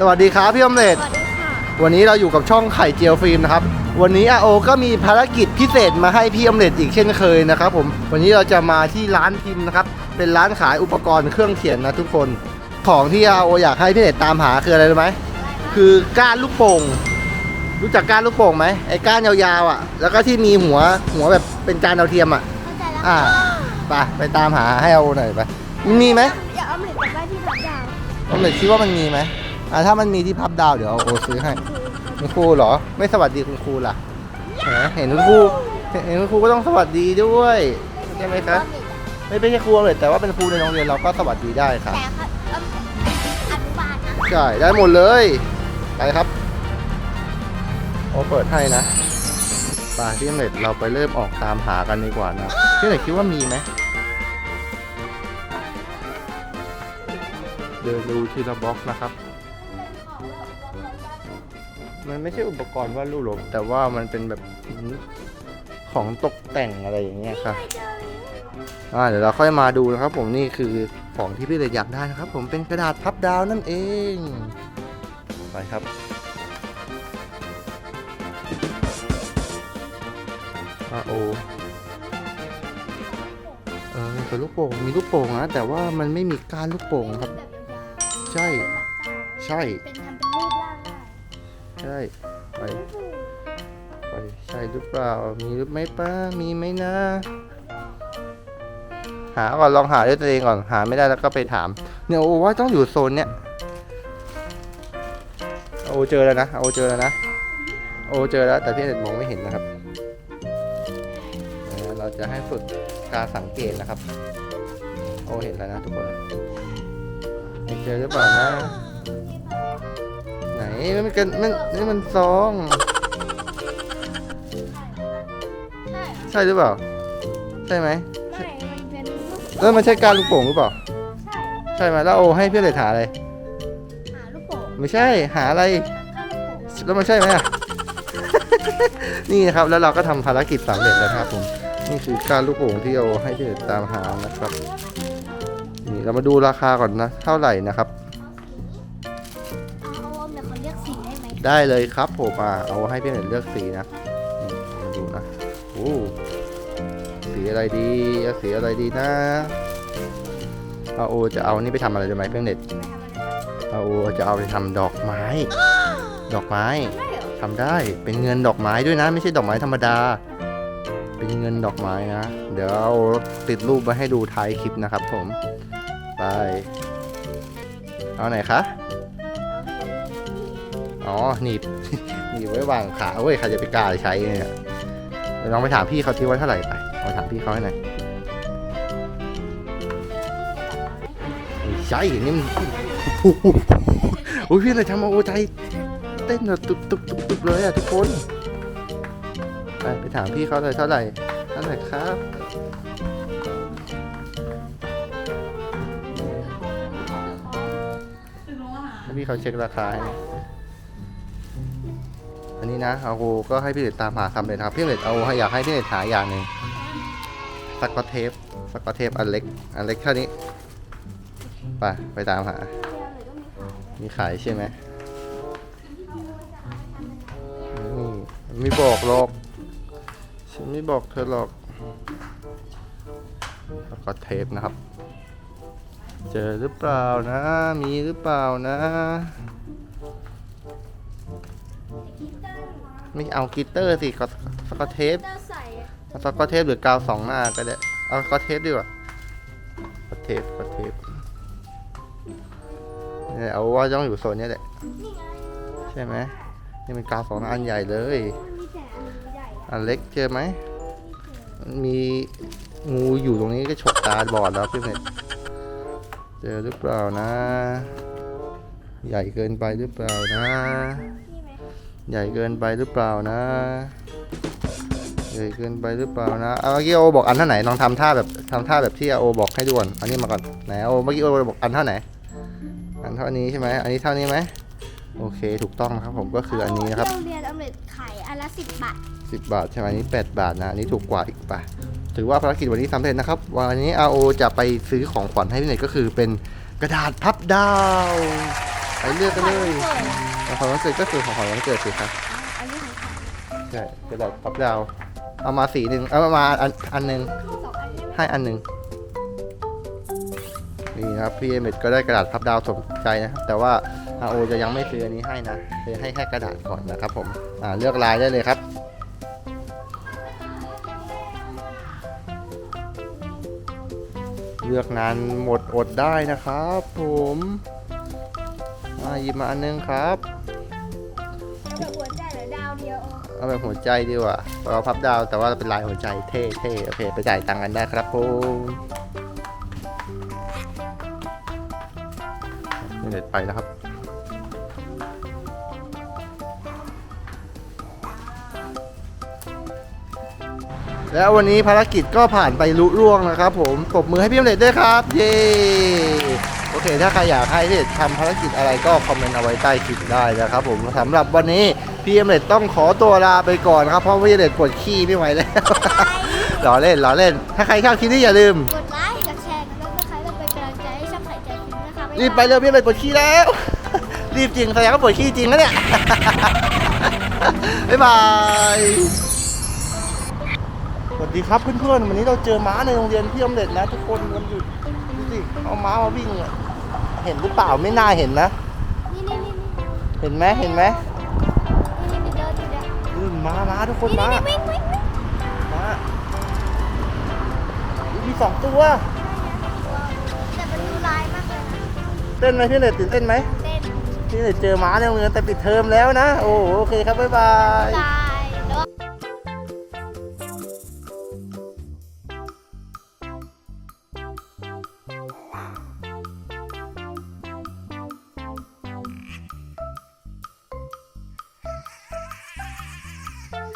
สวัสดีครับพี่อมเลดสวัสดีค่ะ วันนี้เราอยู่กับช่องไข่เจียวฟิล์มนะครับ วันนี้อาโอก็มีภารกิจพิเศษมาให้พี่อมเลดอีกเช่นเคยนะครับผม วันนี้เราจะมาที่ร้านพิมพ์นะครับ เป็นร้านขายอุปกรณ์เครื่องเขียนนะทุกคน ของที่อาโออยากให้พี่อมเลดตามหาคืออะไรรู้ไหม คือก้านลูกโป่ง รู้จักก้านลูกโป่งไหมไอ้ก้านยาวๆอะ แล้วก็ที่มีหัวหัวแบบเป็นจานดาวเทียมอะ เข้าใจแล้วอ่า ไปไปตามหาให้เอาหน่อยไป มันมีไหมอยากเอาเหมือนกับได้ที่พับดาวผมเลยคิดว่ามันมีไหม อ่าถ้ามันมีที่พับดาวเดี๋ยวเอาโอซื้อให้คุณครูเหรอ ไม่สวัสดีคุณครูล่ะแหมเห็นคุณครูเห็นคุณครูก็ต้องสวัสดีด้วยใช่ไหมครับไม่เป็นแค่ครูเลย แต่ว่าเป็นครูในโรงเรียนเราก็สวัสดีได้ครับแต่เขาเอาอนุบาลนะ ใช่ได้หมดเลยไปครับโอเปิดให้นะไปที่เน็ตเราไปเริ่มออกตามหากันดีกว่านะที่เน็ตคิดว่ามีไหมเดินดูทีละบล็อกนะครับ มันไม่ใช่อุปกรณ์วาดรูปหรอกแต่ว่ามันเป็นแบบของตกแต่งอะไรอย่างเงี้ยค่ะอ่าเดี๋ยวเราค่อยมาดูนะครับ ผมนี่คือของที่พี่เลยอยากได้นะครับ ผมเป็นกระดาษพับดาวนั่นเองไปครับอาโอเออเป็นลูกโป่งมีลูกโป่งนะแต่ว่ามันไม่มีก้านลูกโป่งครับ ใช่ ใช่เป็นทำเป็นรูปร่าง ใช่ไปไปใช่หรือเปล่า มีหรือไม่ป้ามีไหมนะ หาก่อนลองหาด้วยตัวเองก่อนหาไม่ได้แล้วก็ไปถาม เนี่ยโอ้ว่าต้องอยู่โซนเนี้ยโอเจอแล้วนะโอเจอแล้วนะโอเจอแล้วแต่พี่เน็ตมองไม่เห็นนะครับ เราจะให้ฝึกการสังเกตนะครับ โอเห็นแล้วนะทุกคนเจอหรือเปล่านะ นมันกันมันนี่มันซอง ใช่ใช่หรือเปล่า ใช่ไหมไม่มันเป็นรูปแล้วมันใช่การลูกโป่งหรือเปล่า ใช่ใช่ไหมแล้วโอให้เพื่อนเลยหาอะไร หาลูกโป่งไม่ใช่หาอะไรก้านลูกโป่งแล้วมันใช่ไหมอะ นี่นะครับแล้วเราก็ทำภารกิจสำเร็จแล้วนะครับผม นี่คือการลูกโป่งที่โอให้เพื่อนตามหานะครับ นี่เรามาดูราคาก่อนนะ เท่าไหร่นะครับ ได้เลยครับผมอะเอาให้พี่เห็นเลือกสีนะมาดูนะโอ้สีอะไรดีเอาสีอะไรดีนะเอาโอจะเอานี่ไปทำอะไรรู้ไหมเพื่อนเน็ตไม่ทำอะไรเอาโอจะเอาไปทำดอกไม้ ดอกไม้ได้เหรอทำได้เป็นเงินดอกไม้ด้วยนะ ไม่ใช่ดอกไม้ธรรมดา เป็นเงินดอกไม้นะ เดี๋ยวเอาติดรูปไว้ให้ดูท้ายคลิปนะครับผม ไป เอาไหนคะ อ๋อหนีบหนีบไว้วางขาเว้ยใครจะไปกล้าใช้เนี่ยเดี๋ยวลองไปถามพี่เขาที่ว่าเท่าไหร่ไปลองไปถามพี่เขาให้หน่อยไม่ใช่นี่มันโอ้โหโอ้ยพี่เลยทำเอาใจเต้นแบบตุบตุบตุบตุบเลยอะทุกคน ไปไปถามพี่เขาเลยเท่าไหร่เท่าไหร่ครับให้พี่เขาเช็คราคาให้ อันนี้นะเอาก็ให้พี่เด็ดตามหาคำเลยนะครับพี่เด็ดเอาอยากให้พี่เด็ดหาอย่างหนึ่งสกอตเทปสกอตเทปอันเล็กอันเล็กเท่านี้ไปไปตามหา มีขายใช่ไหมนี่ไม่บอกหรอกฉันไม่บอกเธอหรอกสกอตเทปนะครับ เจอหรือเปล่านะ มีหรือเปล่านะ ไม่เอากลิตเตอร์สิก็สกอตเทปเตอร์ใส่เอาสกอตเทปหรือกาวสองหน้าก็ได้ เอาสกอตเทปดีกว่าสกอตเทปสกอตเทปเนี่ยเอาว่าต้องอยู่โซนเนี้ยแหละ นี่ไงใช่ไหม นี่เป็นกาวสองหน้าอันใหญ่เลย มีแต่อันใหญ่อันเล็กเจอไหม มีงูอยู่ตรงนี้ก็ฉกตาบอดแล้วพี่เน็ตเจอหรือเปล่านะ ใหญ่เกินไปหรือเปล่านะนี่ไหม ใหญ่เกินไปหรือเปล่านะใหญ่เกินไปหรือเปล่านะเอาเมื่อกี้โอบอกอันเท่าไหนลองทำท่าแบบทำท่าแบบที่โอบอกให้ด่วนอันนี้มาก่อนไหนโอเมื่อกี้โอบอกอันเท่าไหนอันเท่านี้ใช่ไหมอันนี้เท่านี้ไหมโอเคถูกต้องนะครับผมก็คืออันนี้นะครับโรงเรียนออมเล็ตขายอันละสิบบาท10บาทใช่ไหมอันนี้8บาทนะอันนี้ถูกกว่าอีกป่ะถือว่าภารกิจวันนี้สำเร็จนะครับวันนี้ RO จะไปซื้อของขวัญให้พี่เน็ตก็คือเป็นกระดาษพับดาว ไปเลือกกันเลยเปิด ของขวัญวันเกิดก็คือของขวัญวันเกิดสิครับอันนี้ของใครใช่กระดาษพับดาวเอามาสีหนึ่งเอามาอันอันหนึ่งสองอันได้ไหมให้อันหนึ่งนี่นะครับพี่เอเมดก็ได้กระดาษพับดาวสมใจนะครับแต่ว่าอาโอจะยังไม่ซื้ออันนี้ให้นะเลยให้แค่กระดาษก่อนนะครับผมอ่าเลือกลายได้เลยครับ เลือกนานหมดอดได้นะครับ ผมมาหยิบมาอันหนึงครับ เอาแบบหัวใจหรือดาวเดียวเอาแบบหัวใจดีกว่าเราพับดาวแต่ว่าเป็นลายหัวใจเท่เท่โอเคไปจ่ายตังค์กันได้ครับผมนี่เด็ดไปแล้วครับแล้ววันนี้ภารกิจก็ผ่านไปลุล่วงนะครับผมปรบมือให้พี่อมเล็ดด้วยครับ เย้ เค ถ้าใครอยากให้พี่อมเล็ดทำภารกิจอะไรก็คอมเมนต์เอาไว้ใต้คลิปได้นะครับผมสำหรับวันนี้พี่อมเล็ดต้องขอตัวลาไปก่อนครับ เพราะพี่อมเล็ดปวดขี้ไม่ไหวแล้วล้อเล่นล้อเล่น ถ้าใครชอบคลิปนี้อย่าลืมกดไลค์กดแชร์กันด้วยนะคะเพื่อเป็นกำลังใจให้ช่องไข่ใจฟิล์มนะคะรีบไปเร็วพี่อมเล็ดปวดขี้แล้ว รีบจริงแสดงว่าปวดขี้จริงนะเนี่ยบ๊ายบายสวัสดีครับเพื่อนๆวันนี้เราเจอม้าในโรงเรียนพี่อมเล็ดนะทุกคนวันหยุดดูสิเอาม้ามาวิ่งอะ เห็นหรือเปล่าไม่น่าเห็นนะ นี่นี่นี่นี่เห็นไหมเห็นไหมนี่นี่เดินอยู่เนี่ยอืมม้าม้าทุกคนนี่ม้านี่วิ่งวิ่งวิ่งม้าอุ๊ยมีสองตัว แต่มันดูลายมากเลยนะเต้นไหมพี่เล็ดตื่นเต้นไหมเต้นพี่เล็ดเจอม้าในโรงเรียนแต่ปิดเทอมแล้วนะ โอ้โหโอเคครับบ๊ายบายลา